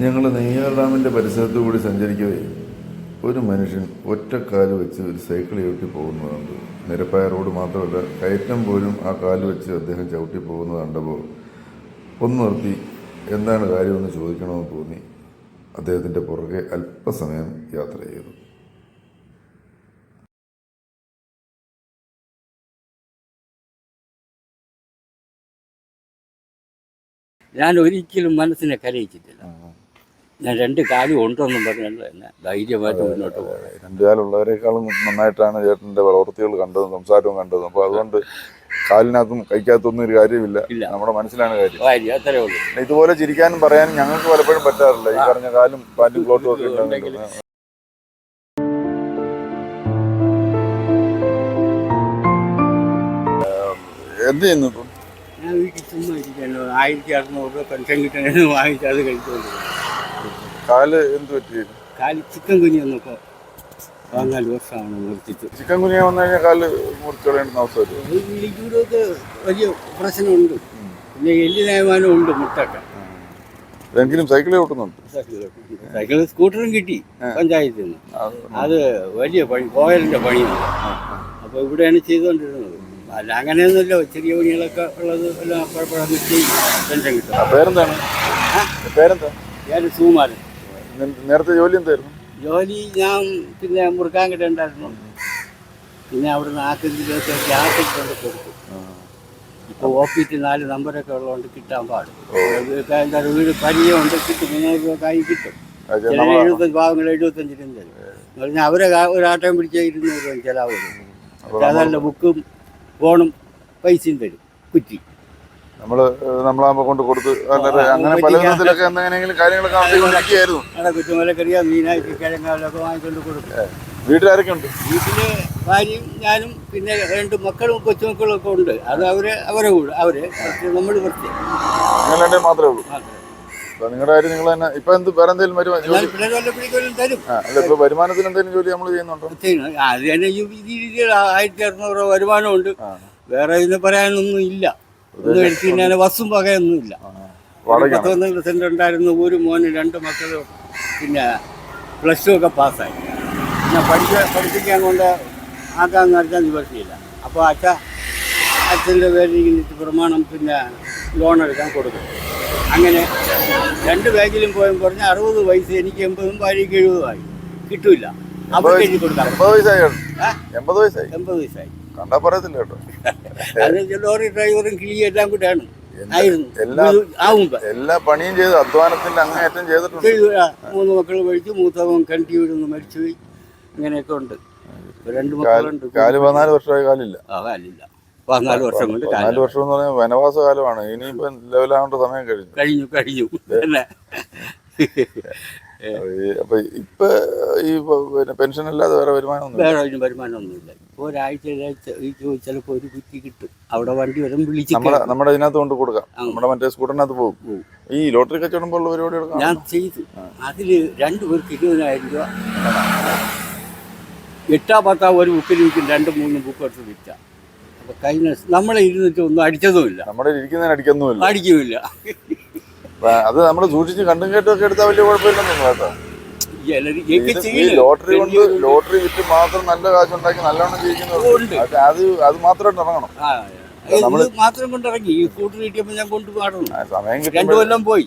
ഞങ്ങൾ നെയ്യാർ ഡാമിന്റെ പരിസരത്ത് കൂടി സഞ്ചരിക്കവേ ഒരു മനുഷ്യൻ ഒറ്റക്കാൽ വെച്ച് ഒരു സൈക്കിൾ ചവിട്ടി പോകുന്നതുണ്ട്. നിരപ്പായ റോഡ് മാത്രമല്ല കയറ്റം പോലും ആ കാൽ വെച്ച് അദ്ദേഹം ചവിട്ടി പോകുന്നത് കണ്ടപ്പോൾ ഒന്ന് നിർത്തി എന്താണ് കാര്യമെന്ന് ചോദിക്കണമെന്ന് തോന്നി. അദ്ദേഹത്തിന്റെ പുറകെ അല്പസമയം യാത്ര ചെയ്തു. ഞാൻ ഒരിക്കലും മനസ്സിനെ കരയിച്ചിട്ടില്ല. ഞാൻ രണ്ട് കാലും ഉണ്ടെന്നും പറഞ്ഞുകൊണ്ട് തന്നെ ധൈര്യമായിട്ട് മുന്നോട്ട് പോകണം രണ്ടു കാലുള്ളവരെക്കാളും നന്നായിട്ടാണ് ചേട്ടന്റെ പ്രവൃത്തികൾ കണ്ടതും സംസാരവും കണ്ടതും. അപ്പോൾ അതുകൊണ്ട് കാലിനകത്തും കൈക്കകത്തൊന്നും ഒരു കാര്യമില്ല. നമ്മുടെ മനസ്സിലാണ് കാര്യം. കാര്യം അത്രേ ഉള്ളൂ. ഇതുപോലെ ചിരിക്കാനും പറയാനും ഞങ്ങൾക്ക് പലപ്പോഴും പറ്റാറില്ല. ഈ പറഞ്ഞ കാലും പാറ്റും ക്ലോട്ടും ഒക്കെ ഉണ്ടെങ്കിൽ. എന്ത് ചെയ്യുന്നു ഇപ്പം? ഞാൻ വീട്ടിൽ ചുമ്മാ ഇരിക്കാനോ ആയിരത്തി അറുന്നൂറ് രൂപ പെൻഷൻ കിട്ടണമെന്ന് വാങ്ങിച്ചത് അത് കഴിച്ചുകൊണ്ട് കാൽ എന്ത് പറ്റി? കാലി ചിക്കൻ കുനിയ വന്നപ്പോൾ പതിനാല് വർഷമാണ് മുറിച്ചിട്ട് ചിക്കൻ കുനിയ വന്നു കഴിഞ്ഞാൽ കാൽ മുറിച്ചുകളയേണ്ടുന്ന അവസ്ഥ ഇവിടെയൊക്കെ വലിയ പ്രശ്നമുണ്ട്. പിന്നെ എല്ല് നയമാനം ഉണ്ട് മുട്ടൊക്കെ. എങ്കിലും സൈക്കിൾ ഓട്ടുന്നുണ്ട്. സൈക്കിൾ സ്കൂട്ടറും കിട്ടി പഞ്ചായത്തിൽ നിന്ന്. അത് വലിയ പണി കോയലിന്റെ പണിയാണ്. അപ്പോൾ ഇവിടെയാണ് ചെയ്തുകൊണ്ടിരുന്നത്. അല്ല അങ്ങനെയൊന്നുമില്ല. ചെറിയ പണികളൊക്കെ ഉള്ളത് എല്ലാം അപ്പോഴപ്പോഴും കിട്ടി പെൻഷൻ കിട്ടും പേരെന്താണ് പേരെന്താ? ഞാൻ സുകുമാരൻ. നേരത്തെ ജോലി എന്തായിരുന്നു? ജോലി ഞാൻ പിന്നെ മുറുക്കാൻ ഉണ്ടായിരുന്നു. പിന്നെ അവിടുന്ന് ദിവസം ഗ്യാസ് കൊണ്ട് കൊടുത്തു. ഇപ്പോൾ ഓഫീസിൽ നാല് നമ്പറൊക്കെ ഉള്ളതുകൊണ്ട് കിട്ടാൻ പാടും എന്താ വീട് പരിചയമുണ്ട് കിട്ടും. പിന്നെ രൂപ കൈ കിട്ടും. ചില എഴുപത്തഞ്ച് ഭാഗങ്ങൾ എഴുപത്തഞ്ച് രൂപ തരും. എന്ന് പറഞ്ഞാൽ അവരെ ഒരാട്ടം പിടിച്ച ഇരുന്നൂറ് ചിലവ് അതല്ല ബുക്കും ഫോണും പൈസയും തരും. കുറ്റി. നമ്മൾ ഏഹ്, നമ്മളാകുമ്പോ കൊണ്ട് കൊടുത്ത് അങ്ങനെ പല. വിധത്തിലൊക്കെ എന്തെങ്കിലും കാര്യങ്ങളൊക്കെ നടത്തിക്കൊണ്ടിരിക്കുകയായിരുന്നു അവിടെ കുറ്റുമലക്കറിയാ മീനായിട്ട് കിഴങ്ങാലൊക്കെ വാങ്ങിക്കൊണ്ട് കൊടുക്കും. വീട്ടിലാരൊക്കെ ഉണ്ട് വീട്ടിൽ ഭാര്യയും ഞാനും പിന്നെ രണ്ട് മക്കളും കൊച്ചുമക്കളും ഒക്കെ ഉണ്ട്. അത് അവരെ അവരെ കൂടെ അവർ നമ്മൾ പ്രത്യേകം നിങ്ങൾ രണ്ടേ മാത്രമേ ഉള്ളൂ. നിങ്ങളുടെ കാര്യം നിങ്ങൾ തന്നെ ഇപ്പൊ എന്ത് വേറെ എന്തെങ്കിലും വരുമാനം വരുമാനത്തിന് എന്തെങ്കിലും ജോലി നമ്മൾ ചെയ്യുന്നുണ്ടോ. അത് തന്നെ ഈ രീതിയിൽ ആയിരത്തി അറുന്നൂറ് വരുമാനമുണ്ട്. വേറെ ഇതിന് പറയാനൊന്നും ഇല്ല. ഒന്നും വകയൊന്നും ഇല്ല വാടകയാണോ? പത്തൊന്ന് സെന്റ് ഉണ്ടായിരുന്ന ഒരു മോന് രണ്ട് മക്കളും പിന്നെ പ്ലസ് ടു ഒക്കെ പാസ്സായി പിന്നെ പഠിച്ച പഠിപ്പിക്കാൻ കൊണ്ട് ആക്കാന്ന് പറഞ്ഞാൽ നിവർത്തിയില്ല അപ്പോൾ അച്ഛ അച്ഛന്റെ പേരിൽ ഇങ്ങനെ പ്രമാണം പിന്നെ ലോൺ എടുക്കാൻ കൊടുക്കും അങ്ങനെ രണ്ട് ബാങ്കിലും പോയും പറഞ്ഞാൽ അറുപത് വയസ്സ് എനിക്ക് എൺപതും ഭാര്യയ്ക്ക് എഴുപതുമായി കിട്ടൂല. അവർക്ക് എഴുതി കൊടുക്കാം? എൺപത് വയസ്സായി എൺപത് വയസ്സായി കണ്ടാ പറയത്തില്ല കേട്ടോ. അത് ലോറി ഡ്രൈവറും കിളിയും എല്ലാം കൂടെയാണ് എല്ലാ- എല്ലാ- പണിയും ചെയ്ത്. അധ്വാനത്തിന്റെ അങ്ങേയറ്റം ചെയ്തിട്ടുണ്ട്. മൂന്ന് മക്കൾ മരിച്ചു മൂത്തവൻ കണ്ടി വിടുന്നു മരിച്ചുപോയി. ഇങ്ങനെയൊക്കെ ഉണ്ട്. രണ്ട് മക്കളുണ്ട്. കാൽ പതിനാല് വർഷമായി കാലില്ല. കാലില്ല. പതിനാല് വർഷം കൊണ്ട് പതിനാല് വർഷം എന്ന് പറഞ്ഞാൽ വനവാസ കാലമാണ്. ഇനിയിപ്പോ ലെവലാവേണ്ട സമയം കഴിഞ്ഞു. കഴിഞ്ഞു കഴിഞ്ഞു. അപ്പൊ ഇപ്പൊ ഈ പിന്നെ പെൻഷൻ അല്ലാതെ വേറെ വരുമാനം ഒന്നും വേറെ വരുമാനം ഇപ്പോൾ ഒരാഴ്ച ഒരാഴ്ച ചിലപ്പോ ചിലപ്പോൾ ഒരു കുറ്റി കിട്ടും. അവിടെ വണ്ടി വരും വിളിച്ച് നമ്മുടെ ഇതിനകത്ത് കൊണ്ട് കൊടുക്കാം. നമ്മുടെ മറ്റേ സ്കൂട്ടറിനകത്ത് പോകും. ഈ ലോട്ടറി കച്ചവടം പോലുള്ള പരിപാടി ഞാൻ ചെയ്തു. അതിൽ രണ്ടു പേർക്ക് ഇരുപതിനായിരം രൂപ. എട്ടാ പത്താ ഒരു ബുക്കിൽ വിൽക്കും രണ്ട് മൂന്ന് ബുക്ക് എടുത്ത് വിൽക്കാം അപ്പൊ കഴിഞ്ഞ നമ്മളെ ഇരുന്നിട്ട് ഒന്നും അടിച്ചതുമില്ല. നമ്മുടെ ഇരിക്കുന്നതിന് അടിക്കൊന്നുമില്ല. അടിക്കുമില്ല അത് നമ്മൾ സൂക്ഷിച്ച് കണ്ടും കേട്ടും ഒക്കെ എടുത്താൽ വലിയ കുഴപ്പമില്ലെന്നു കേട്ടോ. ലോട്ടറി കൊണ്ട് ലോട്ടറി വിറ്റ് മാത്രം നല്ല കാശുണ്ടാക്കി നല്ലോണം. ജീവിക്കുന്നവരുണ്ട്. അത് അത് മാത്രം മാത്രമായിട്ട് ഇറങ്ങണം ഇത് മാത്രം കൊണ്ടിറങ്ങി ഈ സ്കൂട്ടർ കിട്ടിയപ്പോൾ ഞാൻ കൊണ്ട് പാടുന്നു രണ്ടു കൊല്ലം പോയി.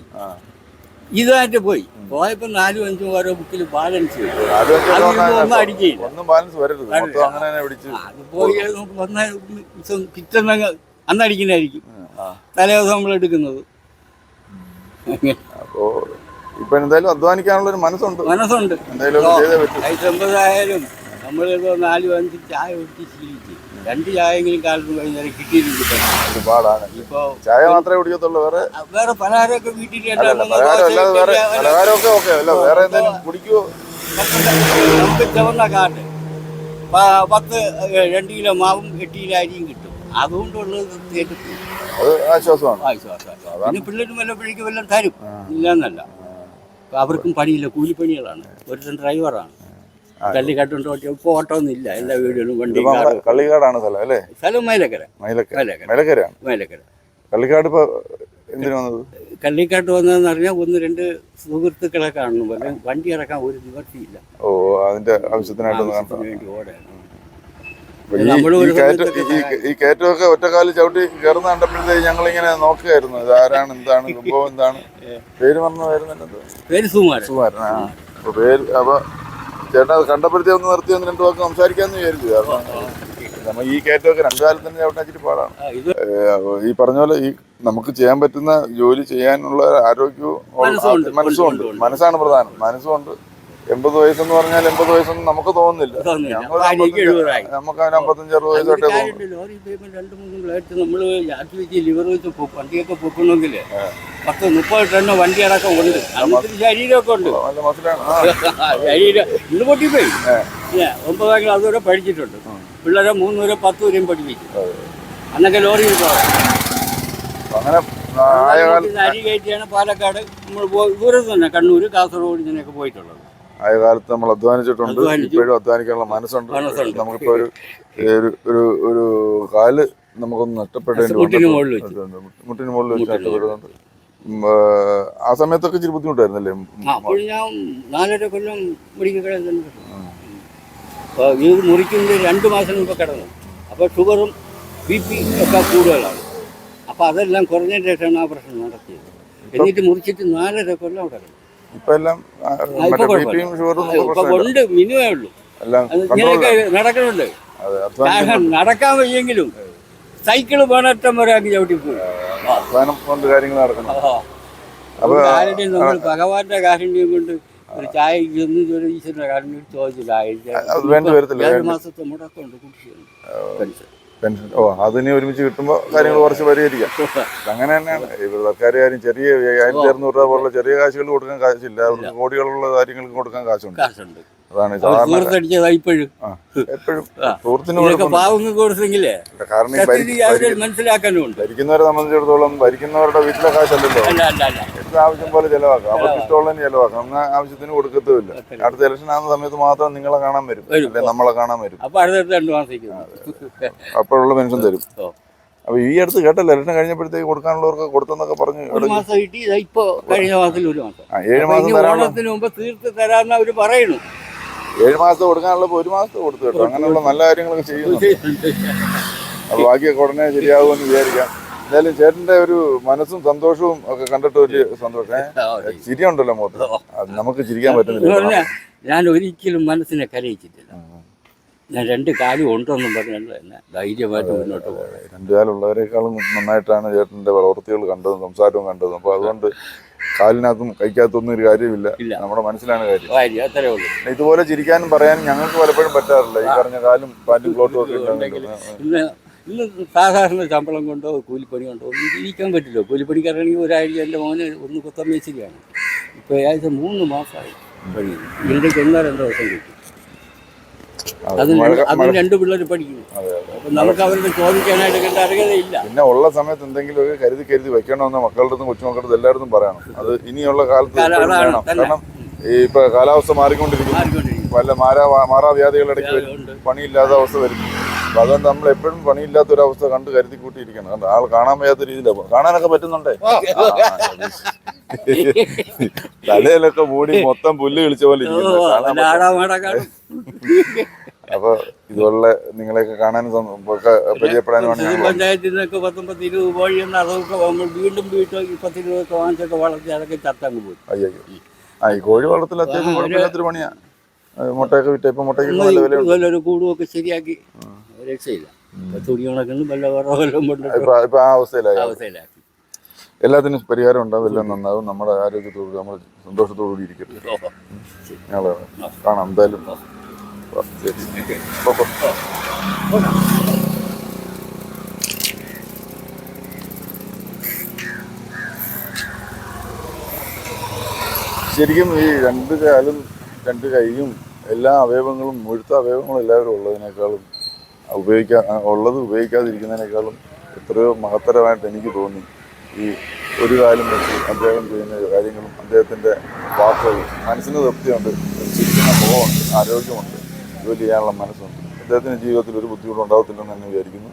ഇതായിട്ട് പോയി. പോയപ്പോ നാലും അഞ്ചും ഓരോ ബുക്കിൽ ബാലൻസ് ഒന്നും ബാലൻസ് വരരുത്. പോയി വന്ന പിറ്റന്ന് അന്ന് അടിക്കുന്നതായിരിക്കും. ആ. തലേ ദിവസം നമ്മൾ എടുക്കുന്നത്. അപ്പോ ഇപ്പൊ എന്തായാലും അധ്വാനിക്കാനുള്ള ഒരു മനസ്സുണ്ട്. മനസ്സുണ്ട്. എന്തായാലും ചെയ്തേ പറ്റൂ. വയസ്സൊമ്പതായാലും നമ്മളിപ്പോൾ നാലും അഞ്ച് ചായ കുടിച്ച് ശീലിച്ച്. രണ്ട് ചായയെങ്കിലും കാലത്ത് വൈകുന്നേരം കിട്ടിയിരിക്കും ഒരുപാടാണ്. ഇപ്പോൾ ചായ മാത്രമേ കുടിക്കത്തുള്ളൂ വേറെ വേറെ പലഹാരമൊക്കെ വീട്ടിൽ അല്ല പലഹാരം അല്ലാതെ വേറെ പലഹാരമൊക്കെ ഓക്കെ അല്ല വേറെ എന്തെങ്കിലും കുടിക്കുവോ? നമുക്ക് ചുവന്ന കാട്ട് പ- പത്ത് രണ്ട് കിലോ മാവും എട്ട് കിലോ അരിയും കിട്ടും. അതുകൊണ്ടുള്ളത് തീർച്ചയായിട്ടും അത് ആശ്വാസമാണ്. ആശ്വാസം പിന്നെ പിള്ളേരും വല്ലപ്പോഴേക്കും വല്ലതും തരും. ഇല്ലെന്നല്ല. അവർക്കും പണിയില്ല കൂലിപ്പണികളാണ്. ഒരുത്തൻ ഡ്രൈവറാണ്. കള്ളിക്കാട്ടുണ്ട് ഇപ്പൊ ഓട്ടോ ഒന്നും ഇല്ല എല്ലാ വീടുകളും വണ്ടി കള്ളിക്കാടാണ് സ്ഥലം അല്ലേ? സ്ഥലം മൈലക്കര. മൈലക്കര. മൈലക്കര. കള്ളിക്കാട് എന്തിനു വന്നത്? കള്ളിക്കാട്ട് വന്നതെന്ന് പറഞ്ഞാൽ ഒന്ന് രണ്ട് സുഹൃത്തുക്കളെ കാണുന്നു പോലെ വണ്ടി ഇറക്കാൻ ഒരു നിവർത്തിയില്ല. ഓ അതിന്റെ ആവശ്യത്തിനായിട്ട് വേണ്ടി ഓടാണ്. ഈ- കയറ്റമൊക്കെ ഒറ്റക്കാലിൽ ചവിട്ടി കയറുന്ന കണ്ടപ്പോഴത്തേക്ക് ഞങ്ങളിങ്ങനെ നോക്കുകയായിരുന്നു. ഇത് ആരാണ്? എന്താണ്? സംഭവം എന്താണ്? പേര് പറഞ്ഞു വരുന്നുണ്ട് പേര് സുമാരൻ സുമാരൻ ആ അപ്പൊ പേര് അപ്പൊ ചേട്ടാ അത് കണ്ടപ്പോഴത്തേക്ക് ഒന്ന് നിർത്തി ഒന്ന് രണ്ടു വാക്ക് സംസാരിക്കാന്ന് വിചാരിച്ചു. കാരണം നമ്മൾ ഈ കയറ്റമൊക്കെ രണ്ടു തന്നെ ചവിട്ടാൻ ഇച്ചിരി പാടാണ്. ഈ പറഞ്ഞ പോലെ ഈ നമുക്ക് ചെയ്യാൻ പറ്റുന്ന ജോലി ചെയ്യാനുള്ള ആരോഗ്യവും മനസ്സുമുണ്ട്. മനസ്സാണ് പ്രധാനം. മനസ്സുമുണ്ട് എൺപത് വയസ്സെന്ന് പറഞ്ഞാൽ എൺപത് വയസ്സൊന്നും നമുക്ക് തോന്നുന്നില്ല. നമുക്ക് അതിന് അമ്പത്തഞ്ച് അറുപത് പോയപ്പോൾ രണ്ട് മൂന്ന് പ്ലേറ്റ് നമ്മൾ യാത്ര വെച്ച് ലിവർ വെച്ച് വണ്ടിയൊക്കെ പൊക്കണമെങ്കിൽ പത്ത് മുപ്പത് ടണ്ണ് വണ്ടി അടക്കം ഉണ്ട്. അന്നത്തെ ശരീരമൊക്കെ ഉണ്ട്. നല്ല മസിലാണ്. ആ. ശരീരം. ഇന്ന് പൊട്ടിപ്പോയി. ഇല്ല, ഒമ്പതാം ക്ലാസ് വരെ പഠിച്ചിട്ടുണ്ട്. പിള്ളേരെ മൂന്ന് വരെ പത്ത് വരെയും പഠിപ്പിച്ചു. അന്നൊക്കെ ലോറിയിൽ പോകാം. അങ്ങനെ അരി കയറ്റിയാണ് പാലക്കാട്. നമ്മൾ ദൂരത്ത് തന്നെ കണ്ണൂർ കാസർഗോഡ് ഇതിനൊക്കെ പോയിട്ടുള്ളത്. ആയ കാലത്ത് നമ്മൾ അധ്വാനിച്ചിട്ടുണ്ട്. ഇപ്പോഴും അധ്വാനിക്കാനുള്ള മനസ്സുണ്ട്. മനസ്സുണ്ട്. നമുക്കിപ്പോ ഒരു ഒരു ഒരു കാൽ നമുക്കൊന്ന് നഷ്ടപ്പെടേണ്ടി മുട്ടിന്. മുകളിൽ വെച്ച്. നഷ്ടപ്പെടുന്നുണ്ട്. ആ, സമയത്തൊക്കെ ഇച്ചിരി ബുദ്ധിമുട്ടായിരുന്നല്ലേ? ഞാൻ നാലര കൊല്ലം മെഡിക്കൽ കിടന്നു. അപ്പോൾ ഇത് മുറിക്കുന്നത് രണ്ട് മാസം മുമ്പ് കിടന്നു. അപ്പോൾ ഷുഗറും ബി പി ഒക്കെ കൂടുതലാണ്. അപ്പോൾ അതെല്ലാം കുറഞ്ഞ ശേഷമാണ് ആ പ്രശ്നം നടത്തിയത്. എന്നിട്ട് മുറിച്ചിട്ട് നാലര കൊല്ലം കിടന്നു. ഇപ്പൊ എല്ലാം ഉണ്ട് മിനിമേ ഉള്ളൂ. ഇങ്ങനെയൊക്കെ നടക്കാൻ വയ്യെങ്കിലും സൈക്കിൾ പോണറ്റം വരെ അങ്ങ് ചവിട്ടി പോകും നമ്മൾ ഭഗവാന്റെ കാരുണ്യം കൊണ്ട് ഒരു ചായ ഒന്നും ഒരു ഈശ്വരന്റെ കാരുണ്യം ചോദിച്ചില്ല. ഏഴ് മാസത്തെ മുടക്കമുണ്ട് കുടിശ്ശിക പെൻഷൻ ഓ അതിനെ ഒരുമിച്ച് കിട്ടുമ്പോൾ കാര്യങ്ങൾ കുറച്ച് പരിഹരിക്കാം. അങ്ങനെ തന്നെയാണ്. ഇവർ സർക്കാർ കാര്യം ചെറിയ ആയിരത്തി അറുന്നൂറ് രൂപ പോലുള്ള ചെറിയ കാശുകൾ കൊടുക്കാൻ കാശില്ല. അവർക്ക് കോടികളുള്ള കാര്യങ്ങൾക്ക് കൊടുക്കാൻ കാശുണ്ട്. അതാണ് എപ്പോഴും. പാവങ്ങൾക്ക് കൊടുത്തെങ്കിലേ കാരണം മനസ്സിലാക്കാനുണ്ട് ഭരിക്കുന്നവരെ സംബന്ധിച്ചിടത്തോളം ഭരിക്കുന്നവരുടെ വീട്ടിലെ കാശല്ലല്ലോ. എത്ര ആവശ്യം പോലെ ചെലവാക്കാം. അവർക്ക് ഇഷ്ടമുള്ള ചെലവാക്കാം. അങ്ങനെ ആവശ്യത്തിന് കൊടുക്കത്തുമില്ല. അടുത്ത ഇലക്ഷൻ ആകുന്ന സമയത്ത് മാത്രം നിങ്ങളെ കാണാൻ വരും. അല്ലെ നമ്മളെ കാണാൻ വരും. അപ്പോഴുള്ള പെൻഷൻ തരും. അപ്പൊ ഈ അടുത്ത് കേട്ടല്ലോ ഇലക്ഷൻ കഴിഞ്ഞപ്പോഴത്തേക്ക് കൊടുക്കാനുള്ളവർക്ക് കൊടുത്തെന്നൊക്കെ പറഞ്ഞു ഒരു മാസം കിട്ടി ഇതാ ഇപ്പൊ കഴിഞ്ഞ മാസത്തിൽ ഒരു മാസം. ഏഴ് മാസത്തിന് മാസം മുമ്പ് തീർത്ത് തരാന്ന് അവർ പറയുന്നു. ഏഴ് മാസത്തെ കൊടുക്കാനുള്ള ഒരു മാസത്തെ കൊടുത്തു കേട്ടോ. അങ്ങനെയുള്ള നല്ല കാര്യങ്ങളൊക്കെ ചെയ്യുന്നു അപ്പൊ ബാക്കിയൊക്കെ ഉടനെ ശരിയാകുമെന്ന് വിചാരിക്കാം. എന്തായാലും ചേട്ടന്റെ ഒരു മനസ്സും സന്തോഷവും ഒക്കെ കണ്ടിട്ട് വലിയ സന്തോഷം? ചിരിയുണ്ടല്ലോ മൊത്തം. നമുക്ക് ചിരിക്കാൻ പറ്റുന്നില്ല. ഞാൻ ഒരിക്കലും മനസ്സിനെ കരയിച്ചിട്ടില്ല. ഞാൻ രണ്ട് കാലും ഉണ്ടെന്നും പറഞ്ഞുകൊണ്ട് തന്നെ ധൈര്യമായിട്ട് മുന്നോട്ട് പോകണം രണ്ടു കാലുള്ളവരെക്കാളും നന്നായിട്ടാണ് ചേട്ടന്റെ പ്രവൃത്തികൾ കണ്ടതും സംസാരവും കണ്ടതും. അപ്പൊ അതുകൊണ്ട് കാലിനകത്തും കൈക്കകത്തൊന്നും ഒരു കാര്യമില്ല നമ്മുടെ മനസ്സിലാണ് കാര്യം. ഇതുപോലെ ചിരിക്കാനും പറയാനും ഞങ്ങൾക്ക് പലപ്പോഴും പറ്റാറില്ല. ഈ പറഞ്ഞ കാലും പാറ്റും ക്ലോട്ടും ഒക്കെ ഇന്ന് ഇന്ന് സാധാരണ ശമ്പളം കൊണ്ടോ കൂലിപ്പണി കൊണ്ടോ ഒന്നും ജീവിക്കാൻ പറ്റില്ല. കൂലിപ്പണിക്കാരാണെങ്കിൽ ഒരാഴ്ച എന്റെ മോന് ഒന്ന് കുത്തമ്മേച്ചിരിയാണ് ഇപ്പോൾ ഏകദേശം മൂന്ന് മാസമായി. പണി ഇതിലേക്ക് ഒന്നോ രണ്ടോ ദിവസം കിട്ടും. അതിന് മഴ- അതിന് രണ്ട് പിള്ളേർ പഠിക്കുന്നു. അപ്പം നമുക്ക് അവരുടെ ചോദിക്കാനായിട്ട് കണ്ട അറിയതയില്ല പിന്നെ ഉള്ള സമയത്ത് എന്തെങ്കിലും ഒരു കരുതി കരുതി വെക്കണമെന്ന് മക്കളുടെ അടുത്തും കൊച്ചുമക്കളുടെ അടുത്തും എല്ലായിടത്തും പറയണം. അത് ഇനിയുള്ള കാലത്ത് കാല- എപ്പോഴും വേണം. കാരണം ഈ ഇപ്പൊ കാലാവസ്ഥ മാറിക്കൊണ്ടിരിക്കുന്നു. മാറിക്കൊണ്ടിരിക്കും വല്ല മാരാ മാറാവ്യാധികളുടെ ഇടയ്ക്ക് വരും. പണിയില്ലാത്ത അവസ്ഥ വരും. അപ്പൊ അതുകൊണ്ട് നമ്മൾ എപ്പോഴും പണിയില്ലാത്ത ഒരു അവസ്ഥ കണ്ട് കരുതി കൂട്ടിയിരിക്കണം. കാരണം ആൾ കാണാൻ വയ്യാത്ത രീതിയിലാണ് കാണാനൊക്കെ പറ്റുന്നുണ്ടേ? തലയിലൊക്കെ മൂടി മൊത്തം പുല്ല് കളിച്ച പോലെ ഇരിക്കുന്നു. അപ്പൊ ഇതുപോലെ നിങ്ങളെയൊക്കെ കാണാനും പരിചയപ്പെടാനും ഒക്കെ പഞ്ചായത്തിൽ നിന്നൊക്കെ പത്തൊമ്പത് ഇരുപത് കോഴി എന്ന അതൊക്കെ വീണ്ടും വീട്ടിൽ പത്ത് ഇരുപതൊക്കെ വാങ്ങിച്ചൊക്കെ വളർത്തി അതൊക്കെ ചത്തങ്ങ് പോയി. അയ്യോ ആ ഈ കോഴി വളർത്തൽ അത്യാവശ്യം കുഴപ്പമില്ലാത്തൊരു പണിയാ. മുട്ടയൊക്കെ വിറ്റ ഇപ്പൊ മുട്ടയ്ക്ക് നല്ല വിലയുണ്ട് ഇതുപോലൊരു കൂടുമൊക്കെ ശരിയാക്കി. രക്ഷയില്ല. തുണി ഉണക്കുന്നു വല്ല കുറവോ വല്ലതും കൊണ്ടിട്ട് ഇപ്പൊ ഇപ്പൊ ആ അവസ്ഥയിലായി. അവസ്ഥയിലാക്കി. എല്ലാത്തിനും പരിഹാരം ഉണ്ടാവും എല്ലാം നന്നാവും നമ്മുടെ ആരോഗ്യത്തോട് നമ്മൾ സന്തോഷത്തോടു കൂടി ഇരിക്കരുത് ഞങ്ങൾ കാണാം. എന്തായാലും. ശരി. ശരിക്കും ഈ രണ്ട് കാലും രണ്ട് കൈയും എല്ലാ അവയവങ്ങളും മുഴുത്ത അവയവങ്ങളും എല്ലാവരും ഉള്ളതിനേക്കാളും ഉപയോഗിക്കാ ഉള്ളത് ഉപയോഗിക്കാതിരിക്കുന്നതിനേക്കാളും എത്രയോ മഹത്തരമായിട്ട് എനിക്ക് തോന്നി. ഈ ഒരു കാലം വെച്ച് അദ്ദേഹം ചെയ്യുന്ന കാര്യങ്ങളും അദ്ദേഹത്തിന്റെ വാക്കുകളും മനസ്സിന് തൃപ്തിയുണ്ട് ചിരിക്കുന്ന മുഖമുണ്ട് ആരോഗ്യമുണ്ട് ജോലി ചെയ്യാനുള്ള മനസ്സുണ്ട്. അദ്ദേഹത്തിന്റെ ജീവിതത്തിൽ ഒരു ബുദ്ധിമുട്ടുണ്ടാകത്തില്ലെന്ന് തന്നെ വിചാരിക്കുന്നു.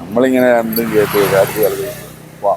നമ്മളിങ്ങനെ എന്തും കേട്ട് രാത്രി കാലത്ത് വാ.